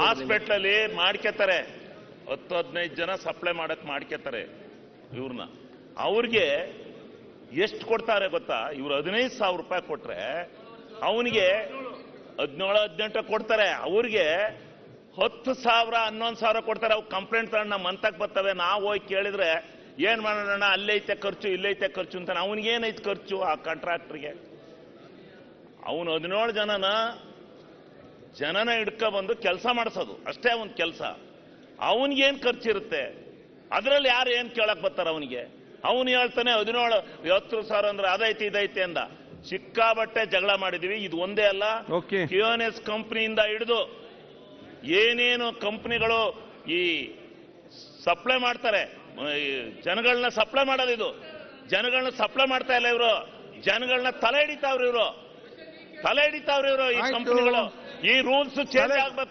ಹಾಸ್ಪಿಟ್ಲಲ್ಲಿ ಮಾಡ್ಕೋತಾರೆ ಹತ್ತು ಹದಿನೈದು ಜನ ಸಪ್ಲೈ ಮಾಡಕ್ ಮಾಡ್ಕೋತಾರೆ ಇವ್ರನ್ನ ಅವ್ರಿಗೆ ಎಷ್ಟು ಕೊಡ್ತಾರೆ ಗೊತ್ತಾ? ಇವ್ರು ಹದಿನೈದು ಸಾವಿರ ರೂಪಾಯಿ ಕೊಟ್ರೆ ಅವನಿಗೆ ಹದಿನೇಳು, ಹದಿನೆಂಟು ಕೊಡ್ತಾರೆ. ಅವ್ರಿಗೆ ಹತ್ತು ಸಾವಿರ, ಹನ್ನೊಂದು ಸಾವಿರ ಕೊಡ್ತಾರೆ. ಅವು ಕಂಪ್ಲೇಂಟ್ ತಗೊಂಡು ನಮ್ಮ ಮಂತಕ್ಕೆ ಬರ್ತವೆ. ನಾವು ಹೋಗಿ ಕೇಳಿದ್ರೆ ಏನ್ ಮಾಡೋಣ ಅಲ್ಲೈತೆ ಖರ್ಚು ಇಲ್ಲೈತೆ ಖರ್ಚು ಅಂತ ಅವನಿಗೇನೈತೆ ಖರ್ಚು ಆ ಕಾಂಟ್ರಾಕ್ಟರ್ಗೆ ಅವನು ಹದಿನೇಳು ಜನನ ಜನನ ಹಿಡ್ಕೊ ಬಂದು ಕೆಲಸ ಮಾಡಿಸೋದು. ಅಷ್ಟೇ ಒಂದು ಕೆಲಸ. ಅವನಿಗೇನು ಖರ್ಚಿರುತ್ತೆ? ಅದರಲ್ಲಿ ಯಾರು ಏನು ಕೇಳಕ್ ಬರ್ತಾರೆ ಅವನಿಗೆ? ಅವನು ಹೇಳ್ತಾನೆ ಹದಿನೇಳು ಹತ್ತು ಸಾವಿರ ಅಂದ್ರೆ ಅದೈತಿ ಇದೈತೆ ಅಂದ ಸಿಕ್ಕಾಬಟ್ಟೆ ಜಗಳ ಮಾಡಿದೀವಿ. ಇದು ಒಂದೇ ಅಲ್ಲ. ಕ್ಯೂನ್ ಎಸ್ ಕಂಪ್ನಿಯಿಂದ ಹಿಡಿದು ಏನೇನು ಕಂಪ್ನಿಗಳು ಈ ಸಪ್ಲೈ ಮಾಡ್ತಾರೆ. ಜನಗಳನ್ನ ಸಪ್ಲೈ ಮಾಡೋದು ಇದು. ಜನಗಳನ್ನ ಸಪ್ಲೈ ಮಾಡ್ತಾ ಇಲ್ಲ ಇವರು. ಜನಗಳನ್ನ ತಲೆ ಹಿಡಿತಾವ್ರಿ ಇವರು. ತಲೆ ಹಿಡಿತಾವ್ರಿ ಇವರು ಈ. ಕಂಪ್ನಿಗಳು. ಈ ರೂಲ್ಸ್ ಚೇಂಜ್ ತಲೆ- ಆಗ್ಬೇಕು